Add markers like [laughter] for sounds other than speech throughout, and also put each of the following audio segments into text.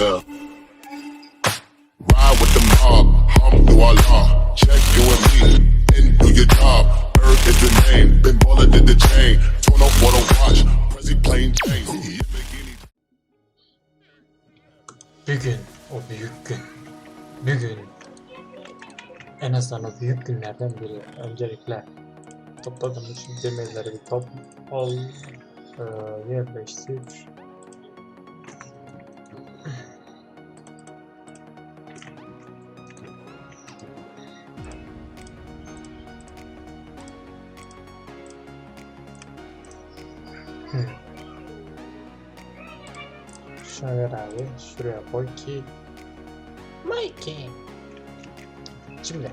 yeah. Ride with the mob, hum through. Check you and me, and do your job. Earth is the name, been baller did the chain. Turn up what I watch, Prezi plain. Lamborghini Bir gün, o büyük gün. Bir gün. En azından o büyük günlerden biri. Öncelikle topladım şu demirleri bir top al, e, yerleştir. Şuna ver abi. Şuraya koy ki. Mikey. Şimdi.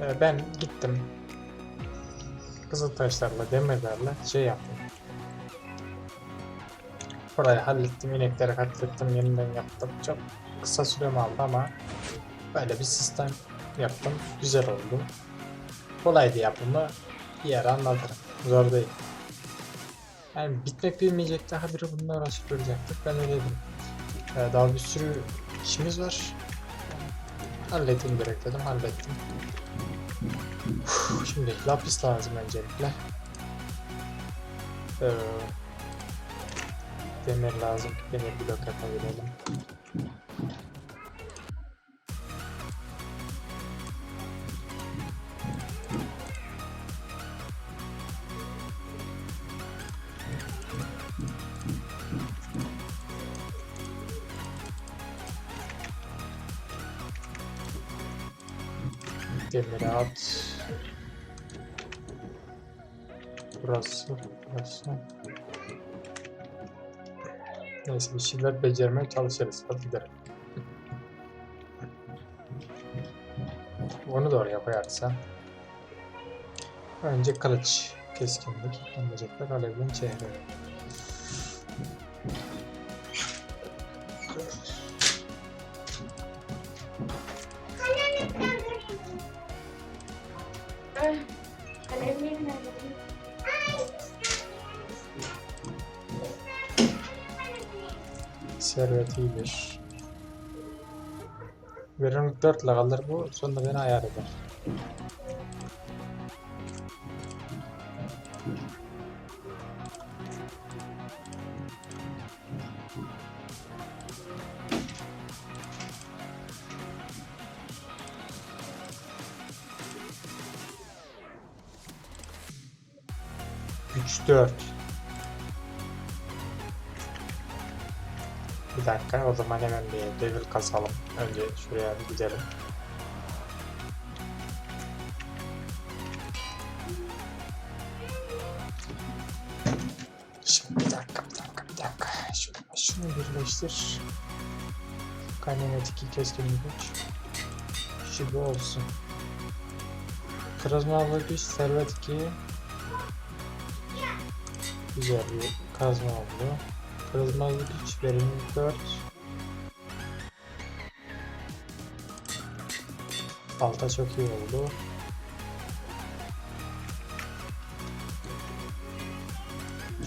e, ben gittim. Kızıl taşlarla, demirlerle şey yaptım. Burayı hallettim, inekleri katlettim, yeniden yaptım. Çok kısa sürem aldı ama böyle bir sistem yaptım. Güzel oldu. Kolaydı yapımı. Bir anlatırım. Zor değil. Yani bitmek bilmeyecek daha biri bununla uğraşıp duracaktık. Ben öyle dedim. Ee, daha bir sürü işimiz var. Halledeyim direkt dedim. Hallettim. Şimdi lapis lazım öncelikle. Ee, demir lazım. Demir blok yapabilelim. Demiri at. Burası, burası. Neyse bir şeyler becermeye çalışırız. Hadi gidelim. Onu da oraya koyarsan. Önce kılıç. Keskinlik. Öncelikle alevin çehre. Servet iyidir. Verimlilik 4 ile kalır bu. Sonra beni ayar eder. Güç 4. dakika o zaman hemen bir devir kasalım. Önce şuraya bir gidelim. Şimdi bir dakika bir dakika bir dakika. Şunu, şunu birleştir. Kaynametik keskin güç. Şu bu olsun. Kırılma güç servet 2. Güzel bir kazma oldu. Kırılma güç verimlilik 4. Balta çok iyi oldu.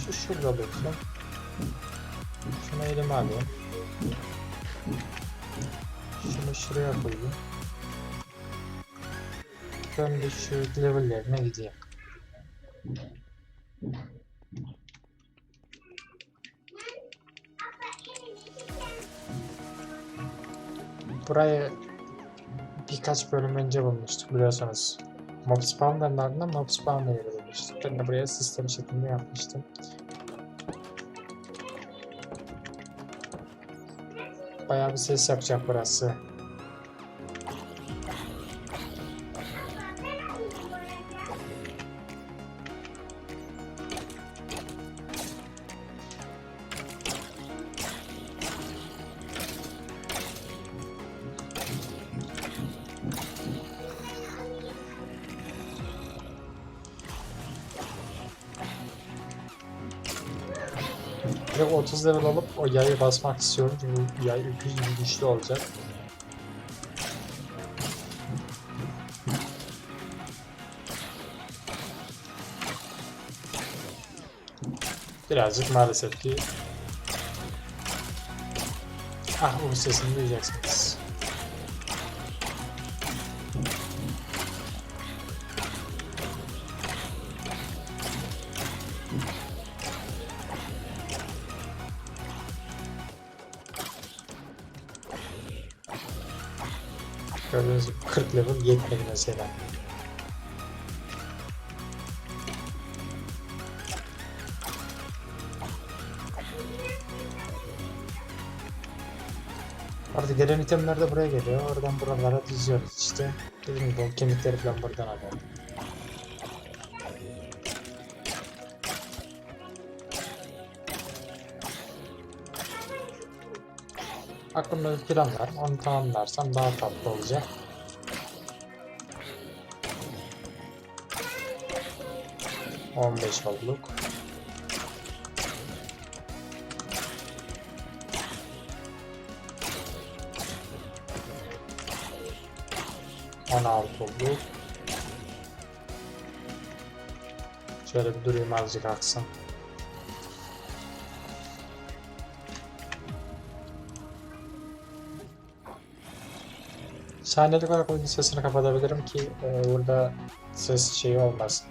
Şu şurada dursun. Şunu elime alayım. Şunu şuraya koyayım. Ben de şu levellerine gideyim. Burayı birkaç bölüm önce bulmuştuk biliyorsunuz. Mob spawnların ardından mob yeri bulmuştuk. Ben de buraya sistem şeklinde yapmıştım. Bayağı bir ses yapacak burası. Direkt 30 level alıp o yayı basmak istiyorum çünkü yay 200 gibi güçlü olacak. Birazcık maalesef ki Ah bu sesini duyacaksınız. Gördüğünüz gibi 40 level yetmedi mesela. Artık gelen itemler de buraya geliyor. Oradan buralara diziyoruz işte. Dediğim gibi o kemikleri falan buradan alalım. Aklımda bir plan var. Onu tamamlarsam daha tatlı olacak. On beş olduk. On altı olduk. Şöyle bir durayım azıcık aksın. Saniyelik olarak oyunun sesini kapatabilirim ki e, burada ses şeyi olmasın.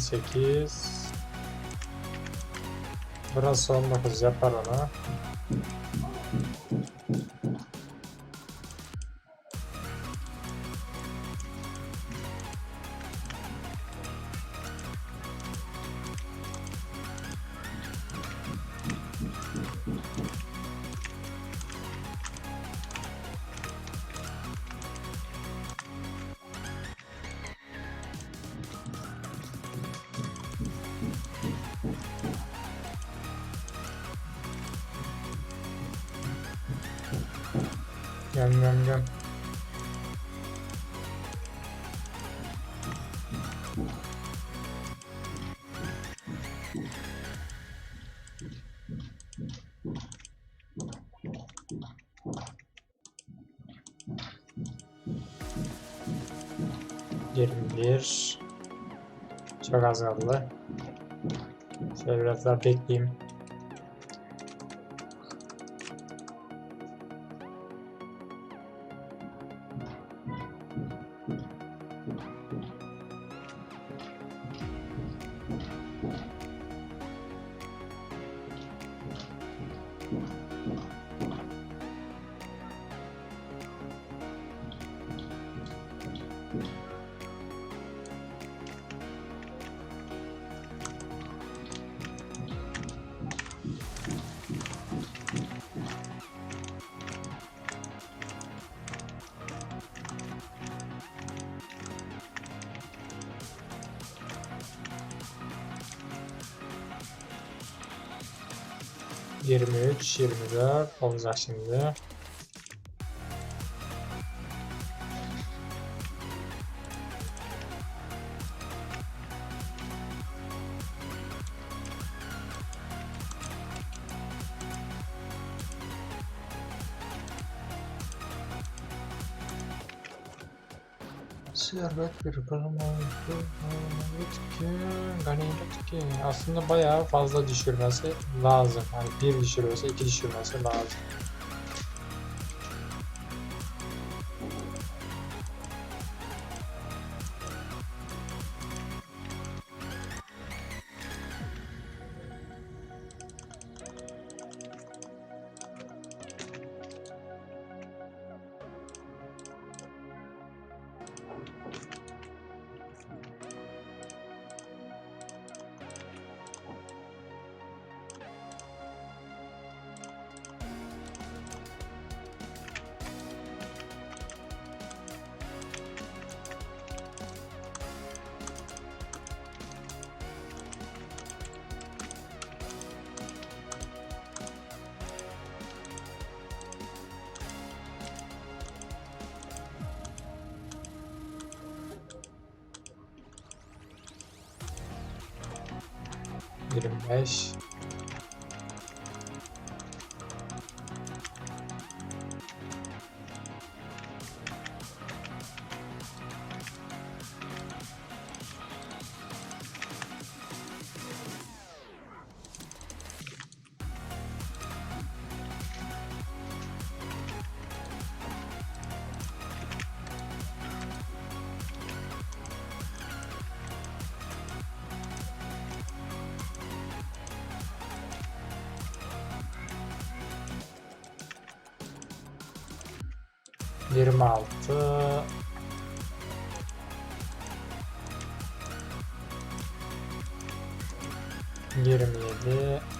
CQs. Agora só Burası fazer üzere Paraná. Né? Gel gel gel. Yirmi bir. Çok az kaldı. Şöyle biraz daha bekleyeyim. Yirmi üç, yirmi dört olacak şimdi. Servet bir kalamaydı. Ganimet ki aslında bayağı fazla düşürmesi lazım. Hani bir düşürüyorsa iki düşürmesi lazım. 25 26 27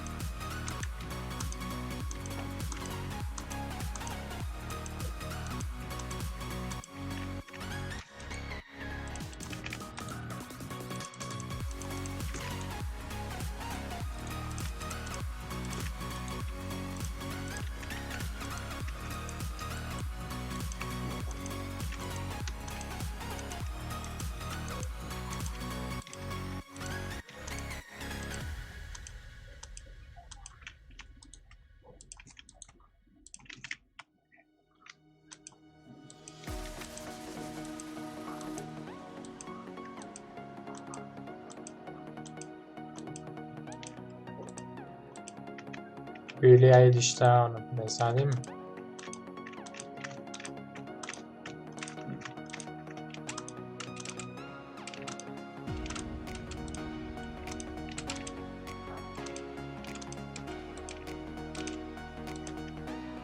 Ha onun. Ben sana diyeyim mi?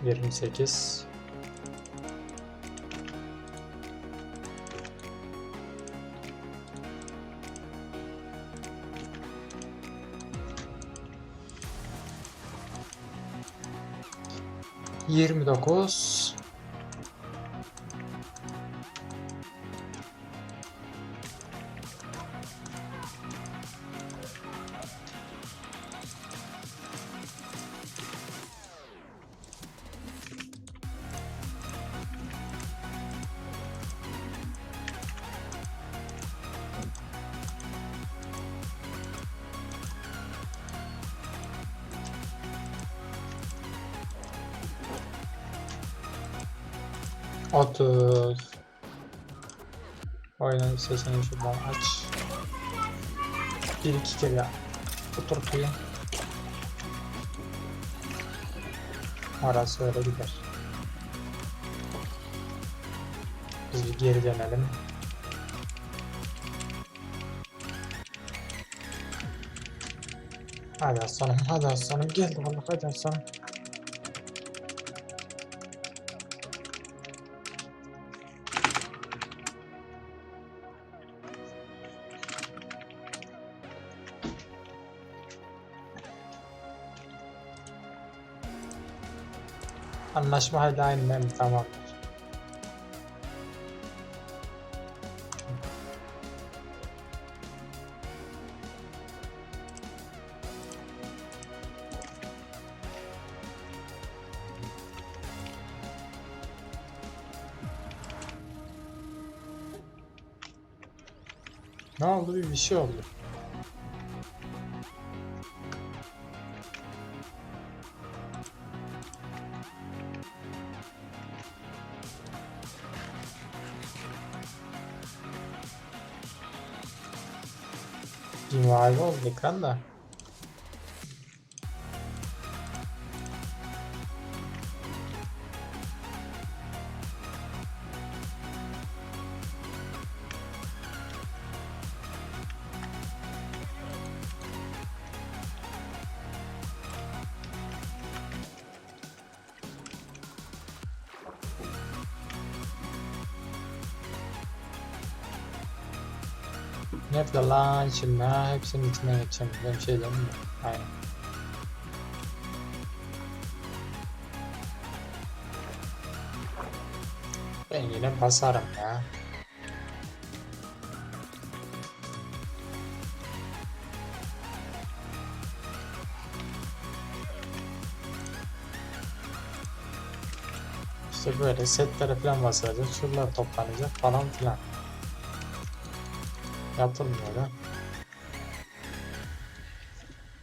Yirmi sekiz. 29 Atıl. Aynen istersen şu bana aç. Bir iki kere. Otur kıyım. Arası öyle gider. Biz bir geri dönelim. Hadi aslanım, hadi aslanım, gel bana, hadi aslanım. Anlaşma hala aynı mi? Tamamdır. Ne oldu? Bir şey oldu. Marvel ekranda. Şimdi ha? Hepsinin içine geçeceğim. Ben şey diyeyim mi? Aynen. Ben yine basarım ya. İşte böyle setlere falan basacağız. Şuralar toplanacak falan filan. Yapılmıyor da.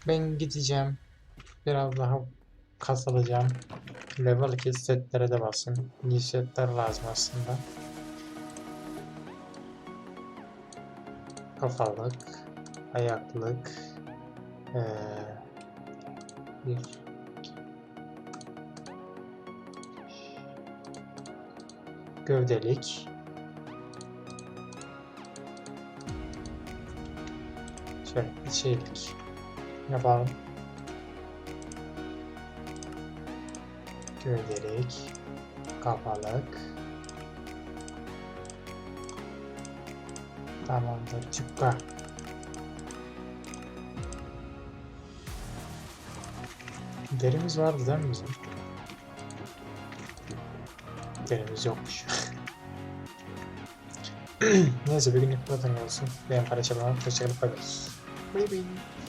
Ben gideceğim. Biraz daha kasılacağım. Level 2 setlere de basın. İyi setler lazım aslında. Kafalık, ayaklık, eee, bir, gövdelik, şöyle bir şeylik yapalım. Gövdelik, kafalık. Tamamdır, çıkka. Derimiz vardı değil mi bizim? Derimiz yokmuş. [laughs] Neyse bir günlük bu kadar olsun. Benim paylaşımlarım. Hoşçakalın. Bye bye.